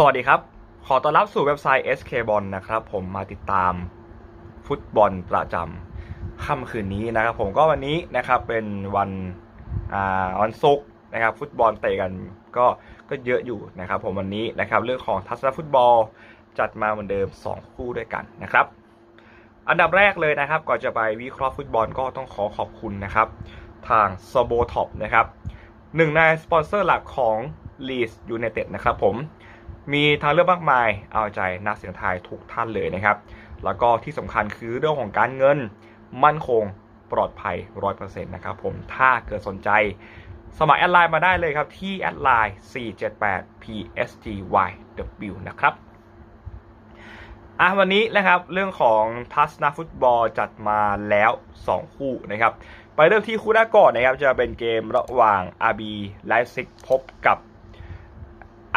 สวัสดีครับ ขอต้อนรับสู่เว็บไซต์ SK b o l นะครับ ผมมาติดตามฟุตบอลประจำค่ำคืนนี้นะครับ ผมก็วันนี้นะครับเป็นวันอ่าวันศุกร์นะครับ ฟุตบอลเตะกันก็ก็เยอะอยู่นะครับ ผมวันนี้นะครับเรื่องของทัศนฟุตบอลจัดมาเหมือนเดิม 2 คู่ด้วยกันนะครับ อันดับแรกเลยนะครับ ก่อนจะไปวิเคราะห์ฟุตบอลก็ต้องขอขอบคุณนะครับ ทาง s o b o t o p นะครับหนึ่งในสปอนเซอร์หลักของ Leeds United นะครับผม มีทางเลือกมากมาย เอาใจนักเสียงไทายทุกท่านเลยนะครับ แล้วก็ที่สำคัญคือเรื่องของการเงินมั่นคงปลอดภัย100%นะครับผมถ้าเกิดสนใจสมัครแอดไลน์มาได้เลยครับที่แอดไลน์478 psgyw นะครับอะวันนี้นะครับเรื่องของทัศนฟุตบอลจัดมาแล้ว 2 คู่นะครับ ไปเริ่มที่คู่แรกก่อนนะครับจะเป็นเกมระหว่าง RB ไลซิกพบกับ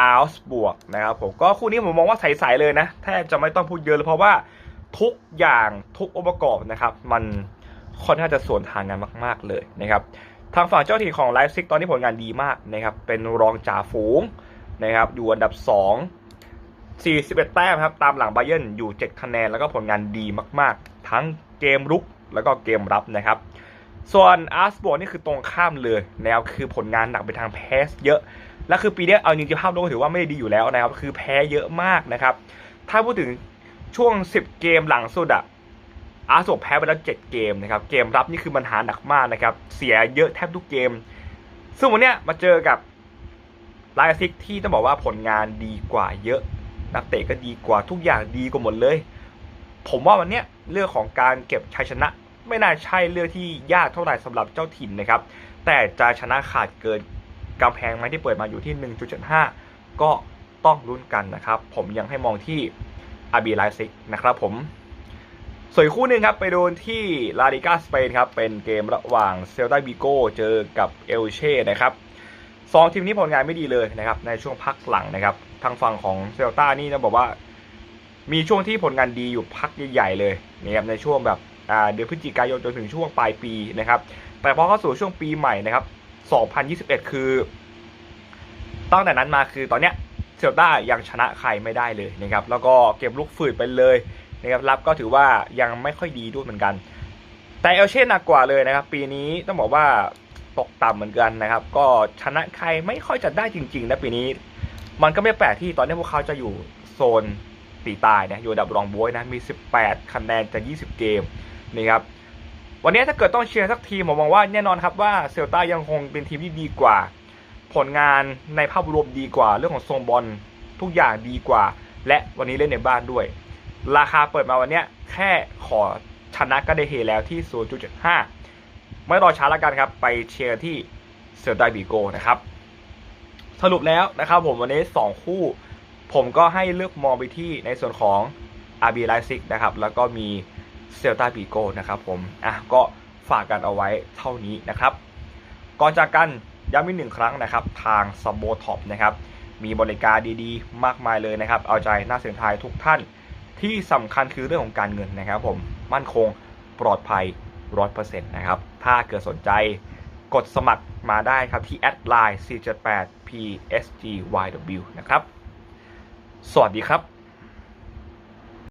อาร์สบวกนะครับผมก็คู่นี้ผมมองว่าใสๆเลยนะแทบจะไม่ต้องพูดเยอะเลยเพราะว่าทุกอย่างทุกองค์ประกอบนะครับมันค่อนข้างจะสวนทางกันมาก ๆเลยนะครับทางฝั่งเจ้าถิ่นของไลฟ์ซิกตอนนี้ผลงานดีมากนะครับเป็นรองจ่าฝูงนะครับอยู่อันดับ 2 41 แต้มครับตามหลังไบเยนอยู่ 7 คะแนนแล้วก็ผลงานดีมากๆ ทั้งเกมรุกแล้วก็เกมรับนะครับส่วนอาร์สบอร์นี่คือตรงข้ามเลยแนวคือผลงานหนักไปทางแพสเยอะ และคือปีเนี้ยเอาจริงๆภาพรวมก็ถือว่าไม่ได้ดีอยู่แล้วนะครับ คือแพ้เยอะมากนะครับ ถ้าพูดถึงช่วง 10 เกมหลังสุดอะอาร์สบอร์แพ้ไปแล้ว 7 เกมนะครับ เกมรับนี่คือปัญหาหนักมากนะครับ เสียเยอะแทบทุกเกม ซึ่งวันเนี้ยมาเจอกับไลซิกที่ต้องบอกว่าผลงานดีกว่าเยอะ นักเตะก็ดีกว่าทุกอย่างดีกว่าหมดเลย ผมว่าวันเนี้ยเรื่องของการเก็บชัยชนะ ไม่น่าใช่เรื่องที่ยากเท่าไหร่สำหรับเจ้าถิ่นนะครับ แต่จะชนะขาดเกิน กำแพงไหมที่เปิดมาอยู่ที่ 1.75 ก็ต้องลุ้นกันนะครับ ผมยังให้มองที่อาบีไลซิกนะครับผมส่วนคู่หนึ่งครับ ไปโดนที่ลาลิกาสเปนครับ เป็นเกมระหว่างเซลตาบิโกเจอกับเอลเช่นะครับสองทีมนี้ผลงานไม่ดีเลยนะครับ ในช่วงพักหลังนะครับ ทางฝั่งของเซลตานี่ต้องบอกว่า มีช่วงที่ผลงานดีอยู่พักใหญ่ๆเลยนะครับในช่วงแบบเดือนพฤศจิกายนจนถึงช่วงปลายปีนะครับ แต่พอเข้าสู่ช่วงปีใหม่นะครับ 2021 คือ ตั้งแต่นั้นมาคือตอนเนี้ยเซลตายังชนะใครไม่ได้เลยนะครับแล้วก็เก็บลูกฝืดไปเลยนะครับรับก็ถือว่ายังไม่ค่อยดีด้วยเหมือนกัน แต่เอลเช่หนักกว่าเลยนะครับ ปีนี้ต้องบอกว่าตกต่ำเหมือนกันนะครับ ก็ชนะใครไม่ค่อยจะได้จริงๆนะปีนี้ มันก็ไม่แปลกที่ตอนนี้พวกเขาจะอยู่โซนตีตายนะอยู่ดับรองบวยนะมี 18 คะแนนจาก 20 เกมนะครับ วันนี้ถ้าเกิดต้องเชียร์สักทีผมมองว่าแน่นอนครับว่าเซลตายังคงเป็นทีมที่ดีกว่า ผลงานในภาพรวมดีกว่า เรื่องของทรงบอลทุกอย่างดีกว่า และวันนี้เล่นในบ้านด้วย ราคาเปิดมาวันนี้แค่ขอชนะก็ได้เฮแล้วที่ 0.75 ไม่รอช้าแล้วกันครับ ไปเชียร์ที่เซลตาบีโกนะครับ สรุปแล้วนะครับผมวันนี้ 2 คู่ ผมก็ให้เลือกมองไปที่ในส่วนของ RB Leipzig นะครับแล้วก็มี เซลตาบีโกนะครับผมอะก็ฝากกันเอาไว้เท่านี้นะครับ ก่อนจากกันย้ำอีกหนึ่งครั้งนะครับ ทางสโบท็อปนะครับมีบริการดีๆ มากมายเลยนะครับ เอาใจน่าเสียงทายทุกท่านที่สำคัญคือเรื่องของการเงินนะครับ ผมมั่นคงปลอดภัย100%นะครับ ถ้าเกิดสนใจกดสมัครมาได้ครับที่แอดไลน์478 psgyw นะครับ สวัสดีครับ